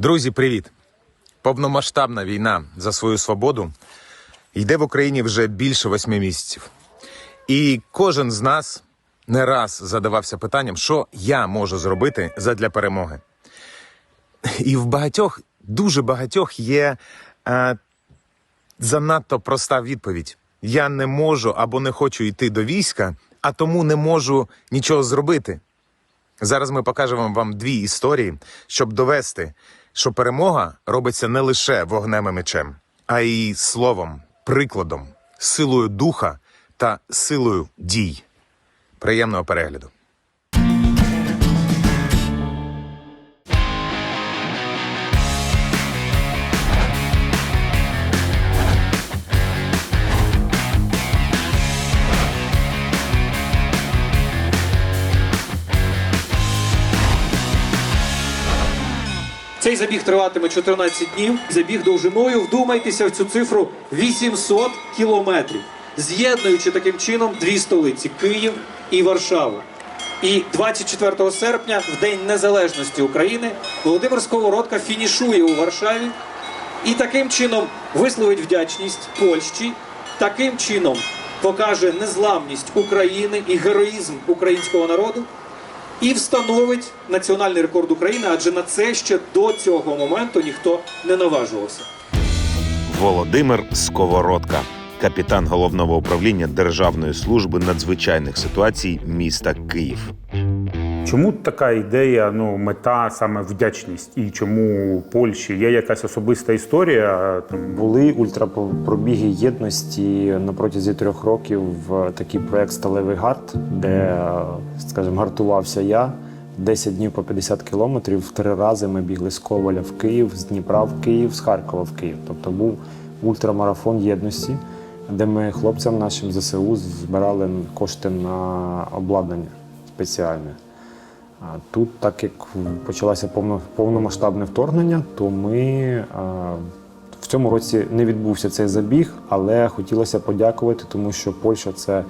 Друзі, привіт! Повномасштабна війна за свою свободу йде в Україні вже більше восьми місяців. І кожен з нас не раз задавався питанням, що я можу зробити задля перемоги. І в багатьох, дуже багатьох є е, занадто проста відповідь: я не можу або не хочу йти до війська, а тому не можу нічого зробити. Зараз ми покажемо вам дві історії, щоб довести, що перемога робиться не лише вогнем і мечем, а й словом, прикладом, силою духа та силою дій. Приємного перегляду. Цей забіг триватиме 14 днів. Забіг довжиною, вдумайтеся в цю цифру 800 кілометрів, з'єднуючи таким чином дві столиці Київ і Варшаву. І 24 серпня, в День Незалежності України, Володимир Сковородка фінішує у Варшаві і таким чином висловить вдячність Польщі, таким чином покаже незламність України і героїзм українського народу і встановить національний рекорд України, адже на це ще до цього моменту ніхто не наважувався. Володимир Сковородка, капітан головного управління Державної служби надзвичайних ситуацій міста Київ. Чому така ідея, ну мета саме вдячність, і чому Польщі є якась особиста історія? Там Були ультрапробіги єдності на протязі трьох років в такий проект Сталевий гард, де, скажімо, гартувався я. 10 днів по 50 кілометрів. Три рази ми бігли з Коваля в Київ, з Дніпра в Київ, з Харкова в Київ. Тобто був ультрамарафон єдності, де ми хлопцям нашим ЗСУ збирали кошти на обладнання спеціальне. Тут, так як почалося повно- повномасштабне вторгнення, то ми в цьому році не відбувся цей забіг, але хотілося подякувати, тому що Польща це е,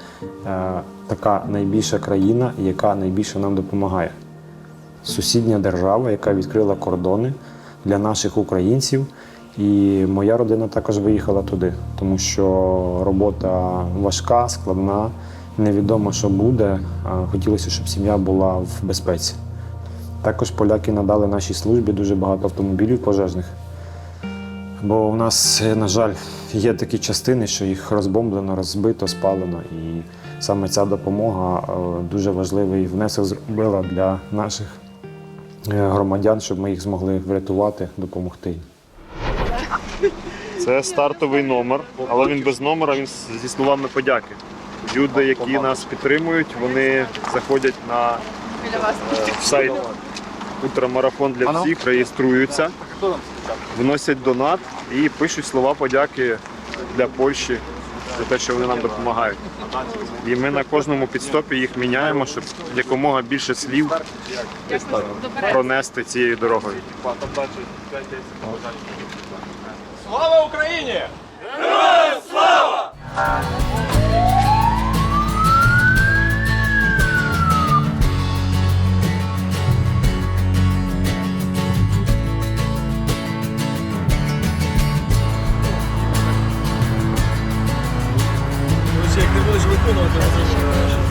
така найбільша країна, яка найбільше нам допомагає. Сусідня держава, яка відкрила кордони для наших українців. І моя родина також виїхала туди, тому що робота важка, складна, невідомо, що буде. Хотілося, щоб сім'я була в безпеці. Також поляки надали нашій службі дуже багато автомобілів пожежних. Бо у нас, на жаль, є такі частини, що їх розбомблено, розбито, спалено. І саме ця допомога е, дуже важливий внесок зробила для наших е, громадян, щоб ми їх змогли врятувати, допомогти. Це стартовий номер, але він без номера, він зі словами подяки. Люди, які нас підтримують, вони заходять на е, сайт Ультрамарафон для всіх, реєструються, вносять донат і пишуть слова подяки для Польщі за те, що вони нам допомагають. І ми на кожному підстопі їх міняємо, щоб якомога більше слів пронести цією дорогою. Слава Україні! Як ти будеш виконувати, А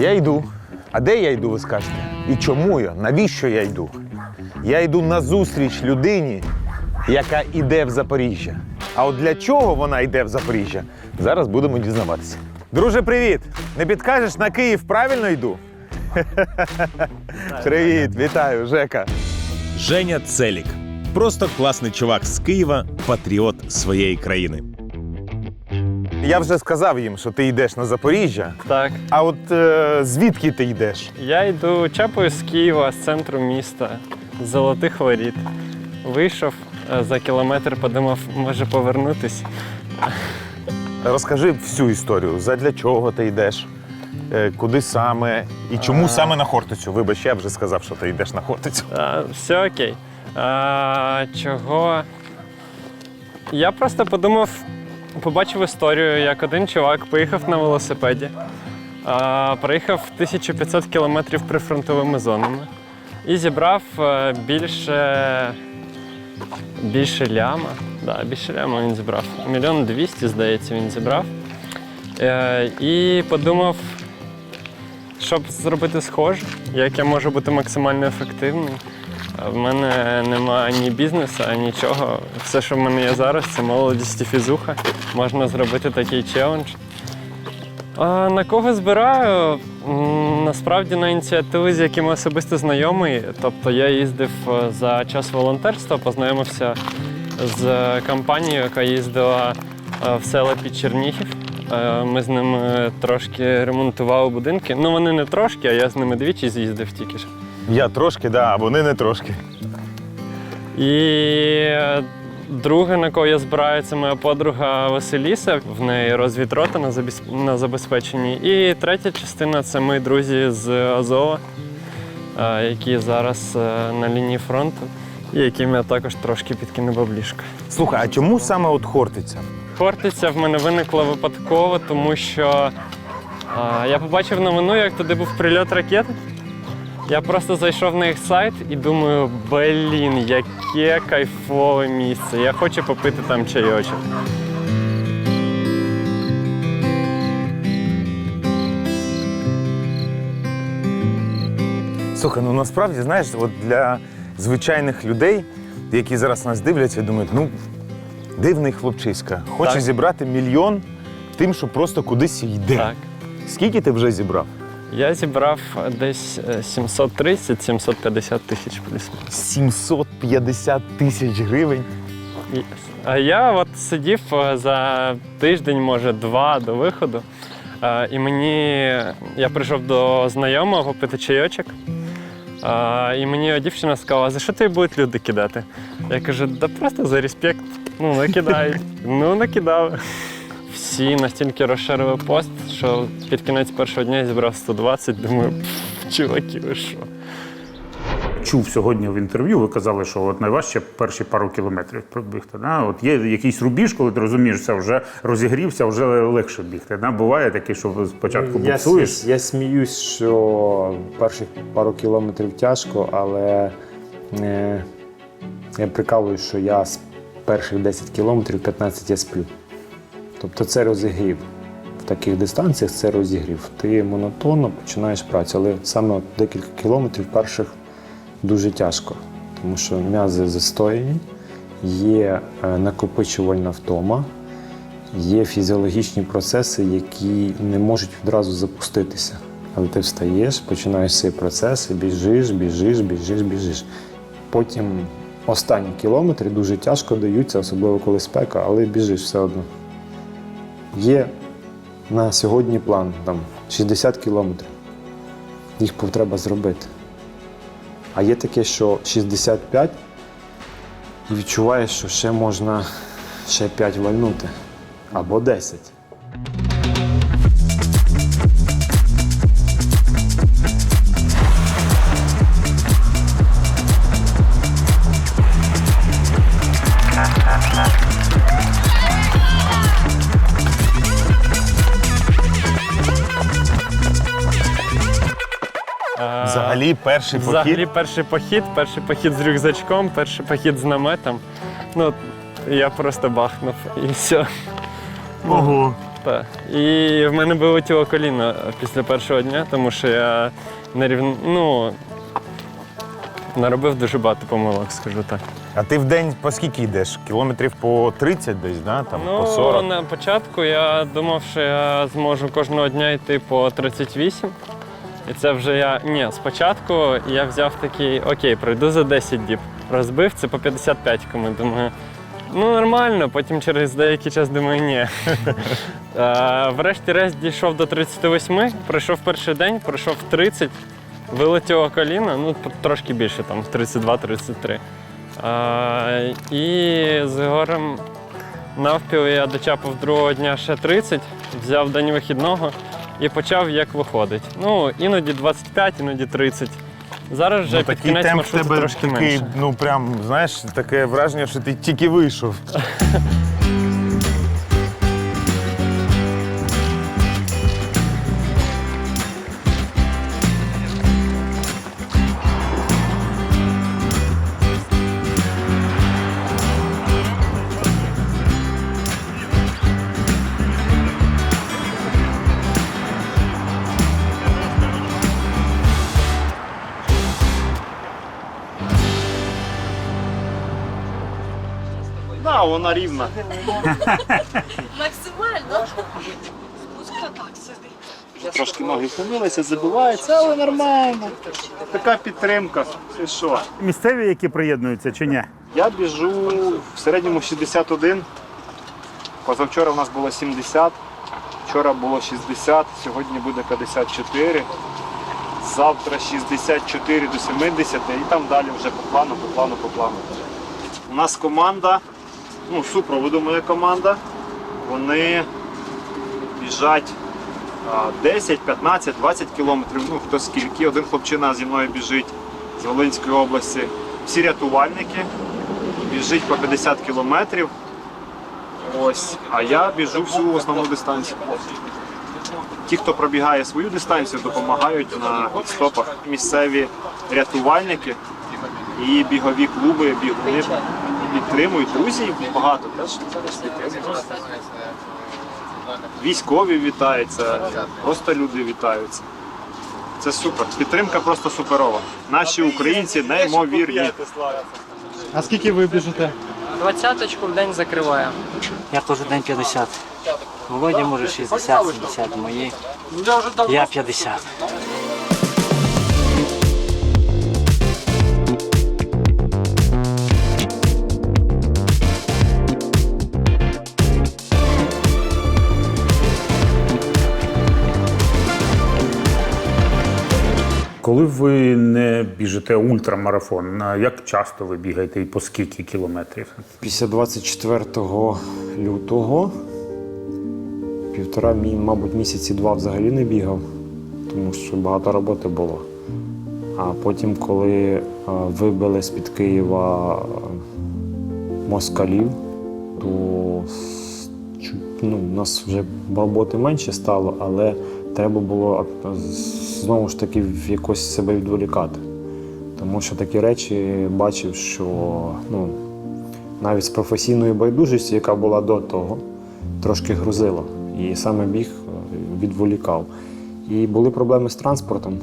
я йду. А де я йду, ви скажете? І чому я? Навіщо я йду? Я йду на зустріч людині, яка йде в Запоріжжя. А от для чого вона йде в Запоріжжя? Зараз будемо дізнаватися. Друже, привіт! Не підкажеш на Київ правильно йду? Привіт, вітаю, Жека. Женя Целік. Просто класний чувак з Києва, патріот своєї країни. Я вже сказав їм, що ти йдеш на Запоріжжя. Так. А от е, звідки ти йдеш? Я йду чапою з Києва, з центру міста, з золотих воріт. Вийшов е, за кілометр, подумав, може повернутись. Розкажи всю історію. Задля чого ти йдеш? Е, Куди саме? І чому саме на Хортицю? Вибач, я вже сказав, що ти йдеш на Хортицю. А, все окей. А, чого? Я просто подумав, побачив історію, як один чувак поїхав на велосипеді, проїхав 1500 кілометрів прифронтовими зонами і зібрав е, більше, більше ляма. Да, більше ляма він зібрав. Мільйон двісті, здається, він зібрав. Е, і подумав, щоб зробити схоже, як я можу бути максимально ефективним. В мене немає ні бізнесу, нічого. Все, що в мене є зараз, це молодість і фізуха. Можна зробити такий челендж. А на кого збираю? Насправді на ініціативи, з якими особисто знайомий. Тобто я їздив е, за час волонтерства, познайомився з компанією, яка їздила е, в села під Чернігів. Е, Ми з ними трошки ремонтували будинки. Ну вони не трошки, а я з ними двічі з'їздив тільки що. Я трошки, да, а вони не трошки. І е, друге, на кого я збираю, це моя подруга Василіса. В неї розвід рота на забез- на забезпеченні. І третя частина це мої друзі з Азова, е, які зараз е, на лінії фронту, і яким я також трошки підкину баблішка. Слухай, а чому саме от Хортиця? Хортиця в мене виникла випадково, тому що а, я побачив новину, як туди був прильот ракети. Я просто зайшов на їх сайт і думаю, блін, яке кайфове місце. Я хочу попити там чайочок. Слухай, ну насправді, знаєш, от для звичайних людей, які зараз нас дивляться, думають, ну, дивний хлопчиська, хоче Так. зібрати мільйон тим, що просто кудись йде. Так. Скільки ти вже зібрав? Я зібрав десь е, 730-750 тисяч плюс. 750 тисяч гривень. А я от сидів е, за тиждень, може, два до виходу. е, І мені я прийшов до знайомого пити чайочок. е, І мені дівчина сказала, за що тобі будуть люди кидати? Я кажу, да просто за респект. Ну, накидають. ну, накидали. Всі настільки розширили пост, що під кінець першого дня я зібрав 120. Думаю, «Пф, чуваки, ви що? Чув сьогодні в інтерв'ю, ви казали, що от найважче перші пару кілометрів пробігти. Да? От є якийсь рубіж, коли ти розумієш, все вже розігрівся, вже легше бігти. Да? Буває таке, що спочатку Я, буксуєш. я сміюсь, що перших пару кілометрів тяжко, але е, я прикалуюсь, що я з перших 10 кілометрів 15 я сплю. Тобто це розігрів. В таких дистанціях це розігрів. Ти монотонно починаєш працю, але саме декілька кілометрів перших дуже тяжко, тому що м'язи застояні, є е, накопичувальна втома, Є фізіологічні процеси, які не можуть відразу запуститися. Але ти встаєш, починаєш цей процес, біжиш, біжиш, біжиш, біжиш. Потім останні кілометри дуже тяжко даються, особливо коли спека, але біжиш все одно. Є на сьогодні план там, 60 кілометрів. Їх треба зробити. А є таке, що 65 і відчуваєш, що ще можна ще 5 вальнути або 10. Взагалі, перший Взагалі похід. перший похід, перший похід з рюкзачком, перший похід з наметом. Ну, я просто бахнув і все. Ого. Так. І в мене вилетіло коліно після першого дня, тому що я не рівн... ну, наробив дуже багато помилок, скажу так. А ти в день по скільки йдеш? Кілометрів по 30 десь, да? Там, ну, по 40? на початку я думав, що я зможу кожного дня йти по 38. І це вже я. Ні, спочатку я взяв такий, окей, пройду за 10 діб. Розбив це по 55 кому. Думаю, Ну, нормально, потім через деякий час думаю, ні. Врешті-решт дійшов до 38, пройшов перший день, пройшов 30, вилетіло коліно, ну трошки більше, там 32-33. Е, І з горем навпіл я дочапав другого дня ще 30, взяв день вихідного і почав як виходить. Ну, іноді 25, іноді 30. Зараз вже під кінець маршруту трошки менше. ну прям, знаєш, таке враження, що ти тільки вийшов. вона рівна. Максимально. Трошки ноги втомилися, забиваються, але нормально. Така підтримка. Ти що? Місцеві, які приєднуються чи ні? Я біжу в середньому 61. Позавчора у нас було 70, вчора було 60, сьогодні буде 54. Завтра 64 до 70 і там далі вже по плану, по плану, по плану. У нас команда, ну, супроводу моя команда. Вони біжать 10, 15, 20 кілометрів, ну хто скільки. Один хлопчина зі мною біжить з Волинської області. Всі рятувальники біжить по 50 кілометрів. Ось, а я біжу всю основну дистанцію. Ті, хто пробігає свою дистанцію, допомагають на стопах. Місцеві рятувальники і бігові клуби, бігуни підтримують. Друзі багато теж підтримують. Військові вітаються, просто люди вітаються. Це супер. Підтримка просто суперова. Наші українці неймовірні. А скільки ви біжите? Двадцяточку в день закриваю. Я теж день 50. Володя може 60, 70, мої. Я 50. Коли ви не біжите ультрамарафон, як часто ви бігаєте і по скільки кілометрів? Після 24 лютого півтора, мабуть, місяці два взагалі не бігав, тому що багато роботи було. А потім, коли е, вибили з-під Києва е, москалів, то ну, у нас вже роботи менше стало, але треба було знову ж таки якось себе відволікати. Тому що такі речі бачив, що ну, навіть з професійної байдужості, яка була до того, трошки грузило. І саме біг е, відволікав. І були проблеми з транспортом,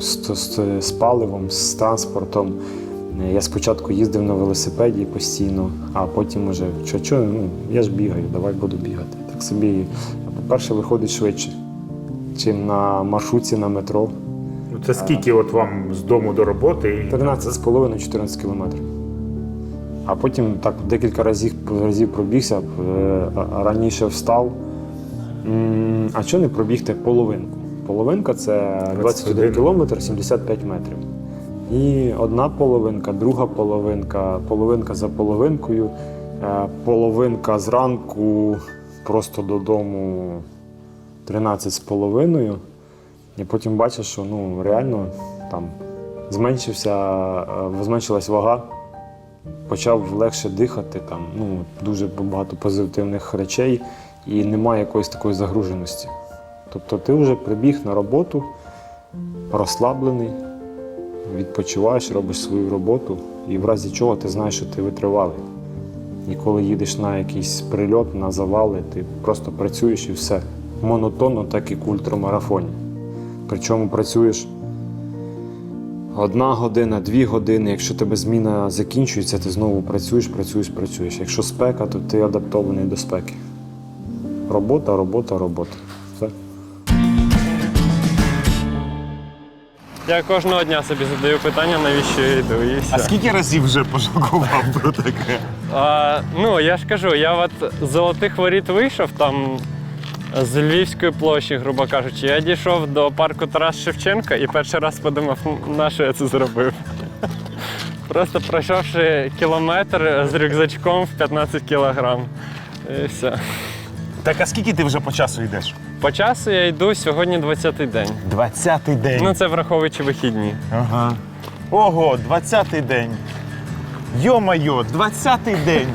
з, з, з паливом, з транспортом. Я спочатку їздив на велосипеді постійно, а потім уже, що, що, ну, я ж бігаю, давай буду бігати. Так собі, по-перше, виходить швидше, чим на маршрутці на метро. Ну, Це скільки от вам з дому до роботи? І... 13,5-14 кілометрів. А потім так декілька разів, разів пробігся, е, раніше встав. А що не пробігти половинку? Половинка це 21 21. кілометр 75 метрів. І одна половинка, друга половинка, половинка за половинкою, е, половинка зранку просто додому 13 з. І потім бачиш, що ну, реально там зменшився, е, зменшилась вага, почав легше дихати, там, ну, дуже багато позитивних речей і немає якоїсь такої загруженості. Тобто ти вже прибіг на роботу, розслаблений, відпочиваєш, робиш свою роботу, і в разі чого ти знаєш, що ти витривалий. І коли їдеш на якийсь прильот, на завали, ти просто працюєш і все. Монотонно, так і в ультрамарафоні. Причому працюєш одна година, дві години. Якщо тебе зміна закінчується, ти знову працюєш, працюєш, працюєш. Якщо спека, то ти адаптований до спеки. Робота, робота, робота. Все. Я кожного дня собі задаю питання, навіщо я йду. І все. А скільки разів вже пожалкував про таке? А, ну, я ж кажу, я от з золотих воріт вийшов там з Львівської площі, грубо кажучи. Я дійшов до парку Тарас Шевченка і перший раз подумав, на що я це зробив. Просто пройшовши кілометр з рюкзачком в 15 кілограм. І все. Так а скільки ти вже по часу йдеш? По часу я йду сьогодні 20-й день. 20-й день. Ну, це враховуючи вихідні. Ага. Ого, 20-й день. Йо-майо, 20-й день.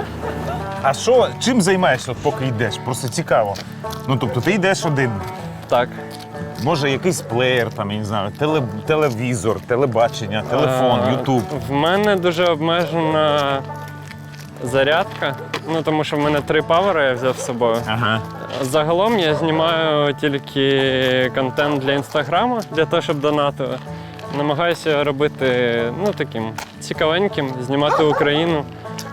А що, чим займаєшся, от поки йдеш? Просто цікаво. Ну, тобто ти йдеш один. Так. Може, якийсь плеєр, там, я не знаю, теле, телевізор, телебачення, телефон, Е, Ютуб. В мене дуже обмежена зарядка. Ну, тому що в мене три павери я взяв з собою. Ага. Загалом я знімаю тільки контент для інстаграму, для того, щоб донатили. Намагаюся робити ну, таким цікавеньким, знімати Україну.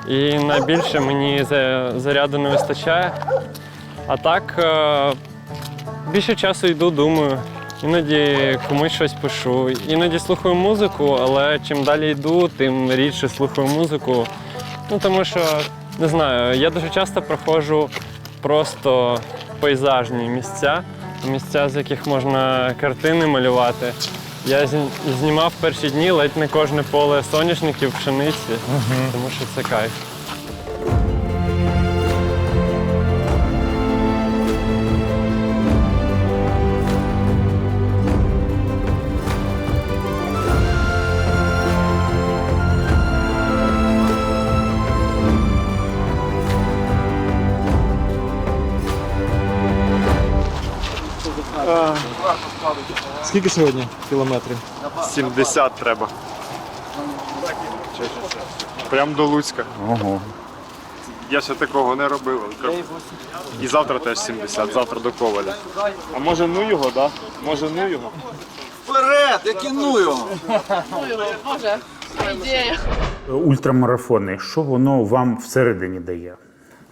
І найбільше мені за- заряду не вистачає. А так е, більше часу йду, думаю. Іноді комусь щось пишу. Іноді слухаю музику, але чим далі йду, тим рідше слухаю музику. Ну тому що не знаю, я дуже часто проходжу просто пейзажні місця, місця, з яких можна картини малювати. Я знімав перші дні ледь не кожне поле соняшників, пшениці, тому що це кайф. Скільки сьогодні кілометрів? 70 треба. Прям до Луцька. Ого. Я ще такого не робив. І завтра теж 70, завтра до Коваля. А може ну його, так? Да? Може ну його? Ультрамарафони, що воно вам всередині дає?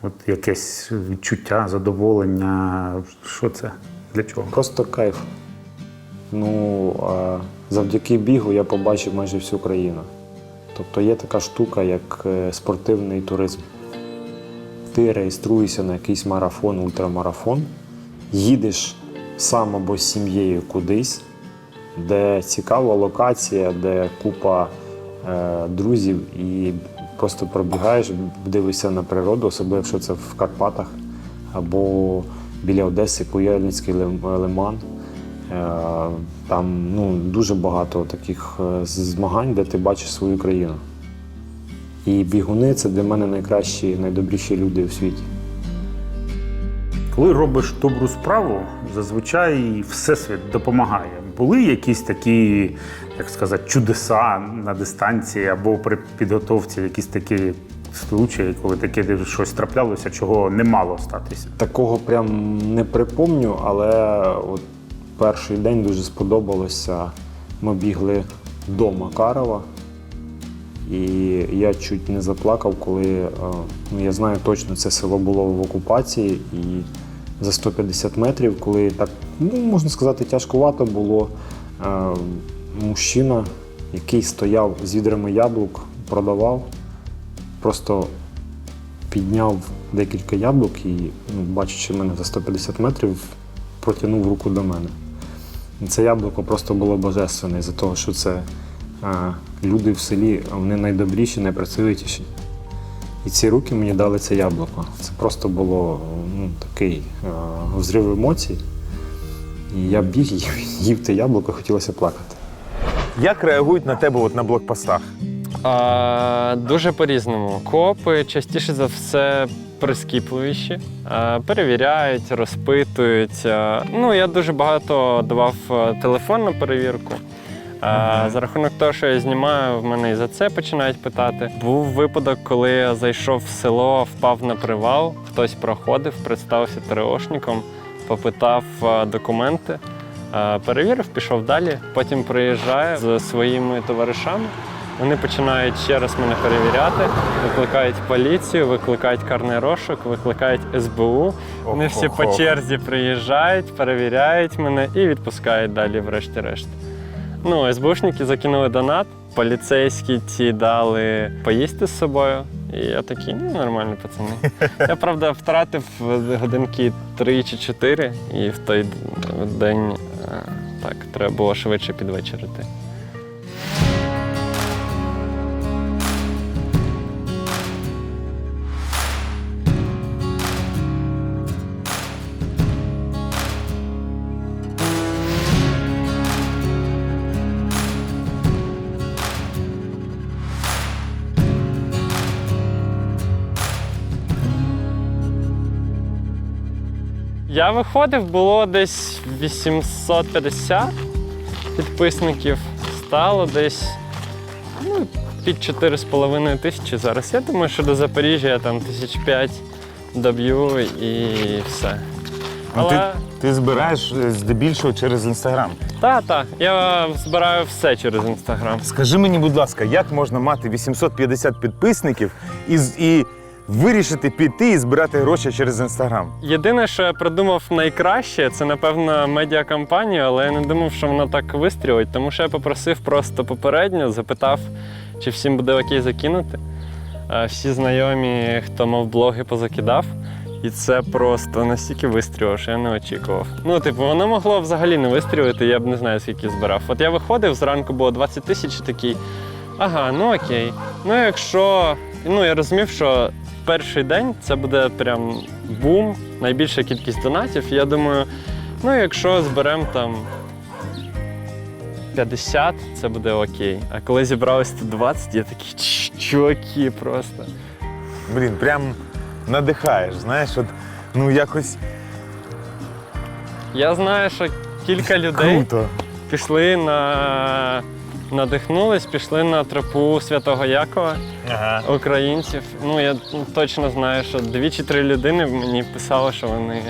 От якесь відчуття, задоволення. Що це? Для чого? Просто кайф. Ну, завдяки бігу я побачив майже всю країну. Тобто є така штука, як е, спортивний туризм. Ти реєструєшся на якийсь марафон, ультрамарафон, їдеш сам або з сім'єю кудись, де цікава локація, де купа е, друзів, і просто пробігаєш, дивишся на природу, особливо якщо це в Карпатах або біля Одеси, Куяльницький лиман. Е, Там ну, дуже багато таких е, змагань, де ти бачиш свою країну. І бігуни це для мене найкращі, найдобріші люди у світі. Коли робиш добру справу, зазвичай всесвіт допомагає. Були якісь такі, як сказати, чудеса на дистанції або при підготовці, якісь такі случаї, коли таке щось траплялося, чого не мало статися. Такого прям не припомню, але от перший день дуже сподобалося. Ми бігли до Макарова, і я чуть не заплакав, коли е, ну, я знаю точно, це село було в окупації, і за 150 метрів, коли так, ну можна сказати, тяжкувато було. е, Мужчина, який стояв з відрами яблук, продавав, просто підняв декілька яблук і, ну, бачачи мене за 150 метрів, протягнув руку до мене. Це яблуко просто було божественне, за того, що це а, люди в селі, вони найдобріші, найпрацьовитіші. І ці руки мені дали це яблуко. Це просто було ну, такий а, взрив емоцій. І я біг, їв, їв те яблуко, хотілося плакати. Як реагують на тебе от на блокпостах? А, дуже по-різному. Копи частіше за все прискіпливіші, перевіряють, розпитують. Ну, я дуже багато давав а, телефонну перевірку. А, За рахунок того, що я знімаю, в мене і за це починають питати. Був випадок, коли я зайшов в село, впав на привал, хтось проходив, представився ТРОшником, попитав документи. Перевірив, пішов далі. Потім приїжджає з своїми товаришами. Вони починають ще раз мене перевіряти, викликають поліцію, викликають карний розшук, викликають СБУ. Вони всі по черзі приїжджають, перевіряють мене і відпускають далі, врешті-решт. Ну, СБУшники закинули донат, поліцейські ті дали поїсти з собою. І я такий, ну нормально, пацани. Я правда втратив годинки 3 чи 4, і в той день е, так, треба було швидше підвечерити. Я виходив, було десь 850 підписників. Стало десь ну, під 4,5 тисячі зараз. Я думаю, що до Запоріжжя я там тисяч п'ять доб'ю і все. Ну, Але ти, ти збираєш е, здебільшого через інстаграм. так, так, я збираю все через інстаграм. Скажи мені, будь ласка, як можна мати 850 підписників і, і вирішити піти і збирати гроші через інстаграм? Єдине, що я придумав найкраще, це напевно медіакампанія, але я не думав, що вона так вистрілить, тому що я попросив просто попередньо, запитав, чи всім буде окей закинути. Всі знайомі, хто мав блоги, позакидав. І це просто настільки вистрілило, що я не очікував. Ну, типу, воно могло взагалі не вистрілити, я б не знаю, скільки збирав. От я виходив, зранку було 20 тисяч такий. Ага, ну окей. Ну, якщо. Ну, я розумів, що перший день це буде прям бум, найбільша кількість донатів. Я думаю, ну якщо зберемо там 50, це буде окей. А коли зібралось 120, я такий «Ч- чуваки просто. Блін, прям надихаєш, знаєш, от ну якось Я знаю, що кілька людей круто. пішли на. Надихнулись, пішли на тропу Святого Якова. Ага. українців. Ну, я точно знаю, що дві чи три людини мені писали, що вони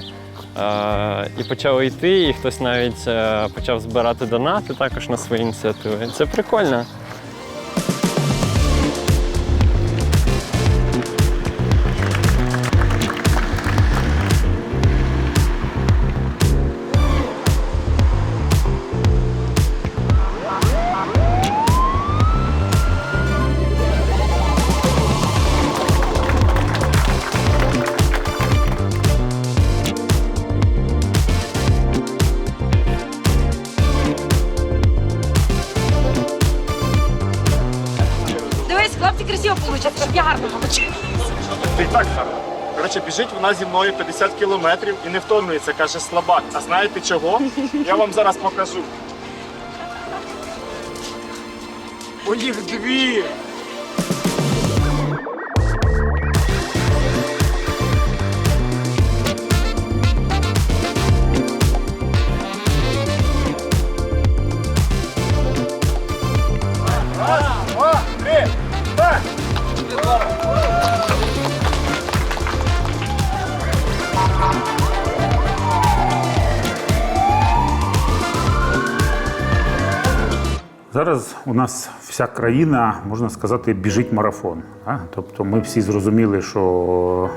е, і почали йти, і хтось навіть е, почав збирати донати також на свої ініціативи. Це прикольно. Хлопці красиво вийде, щоб я гарно получила. Ти так гарно. Коротше, біжить вона зі мною 50 кілометрів і не втомлюється, каже слабак. А знаєте чого? Я вам зараз покажу. У їх дві. Зараз у нас вся країна, можна сказати, біжить марафон. Тобто ми всі зрозуміли, що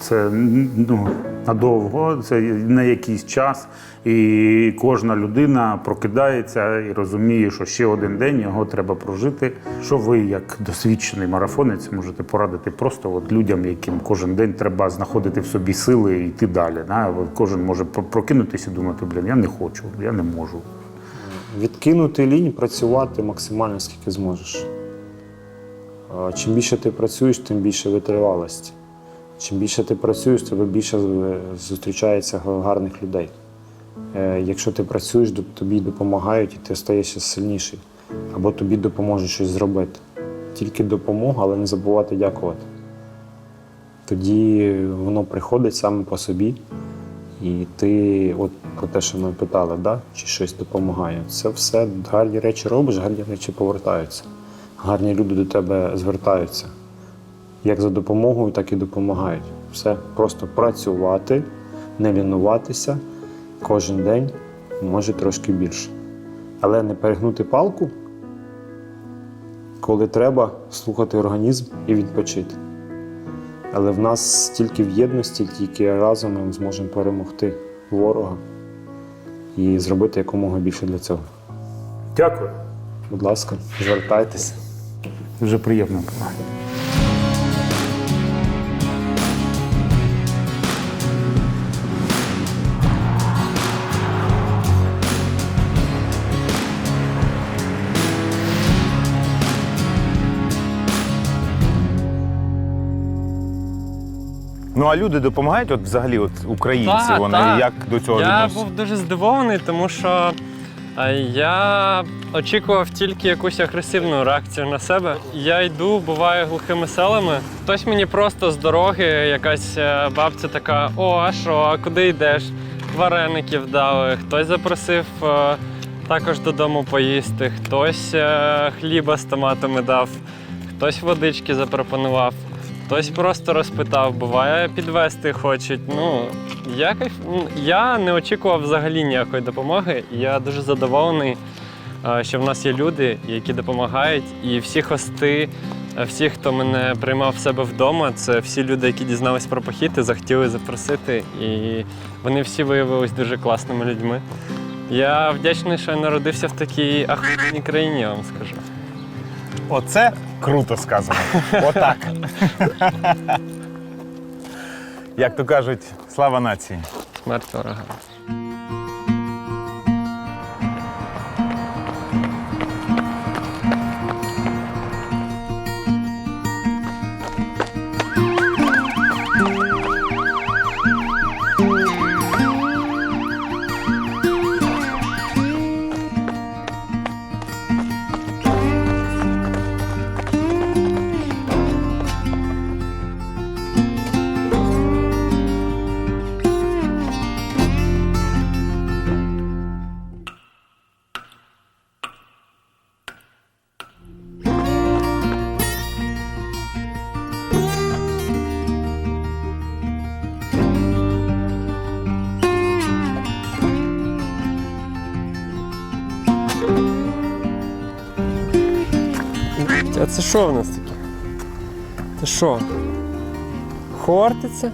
це ну, надовго, це на якийсь час, і кожна людина прокидається і розуміє, що ще один день його треба прожити. Що ви, як досвідчений марафонець, можете порадити просто от людям, яким кожен день треба знаходити в собі сили і йти далі. Да? Кожен може прокинутися і думати, блін, я не хочу, я не можу. Відкинути лінь, працювати максимально скільки зможеш. Чим більше ти працюєш, тим більше витривалості. Чим більше ти працюєш, тим більше зустрічається гарних людей. Е, Якщо ти працюєш, то тобі допомагають і ти стаєш сильніший. Або тобі допоможуть щось зробити. Тільки допомога, але не забувати дякувати. Тоді воно приходить саме по собі. І ти, от про те, що ми питали, да? чи щось допомагає. Це все гарні речі робиш, гарні речі повертаються. Гарні люди до тебе звертаються. Як за допомогою, так і допомагають. Все просто працювати, не лінуватися кожен день, може трошки більше. Але не перегнути палку, коли треба слухати організм і відпочити. Але в нас тільки в єдності, тільки разом ми зможемо перемогти ворога і зробити якомога більше для цього. Дякую. Будь ласка, звертайтеся. Дуже приємно Ну а люди допомагають, от взагалі, от українці, Та, вони та. як до цього Я відносяться? був дуже здивований, тому що е, я очікував тільки якусь агресивну реакцію на себе. Я йду, буваю глухими селами. Хтось мені просто з дороги, якась е, бабця така: о, а що, а куди йдеш? Вареників дали. Хтось запросив е, також додому поїсти, хтось е, хліба з томатами дав, хтось водички запропонував. Хтось просто розпитав, буває підвести хочуть. Ну я я не очікував взагалі ніякої допомоги. Я дуже задоволений, е, що в нас є люди, які допомагають. І всі хости, е, всі, хто мене приймав в себе вдома, це всі люди, які дізнались про похід і захотіли запросити. І вони всі виявились дуже класними людьми. Я вдячний, що я народився в такій ахуєнній країні, я вам скажу. Оце круто сказано. Отак. Як то кажуть, слава нації. Смерть ворога. Це що в нас таке? Це що? Хортиця?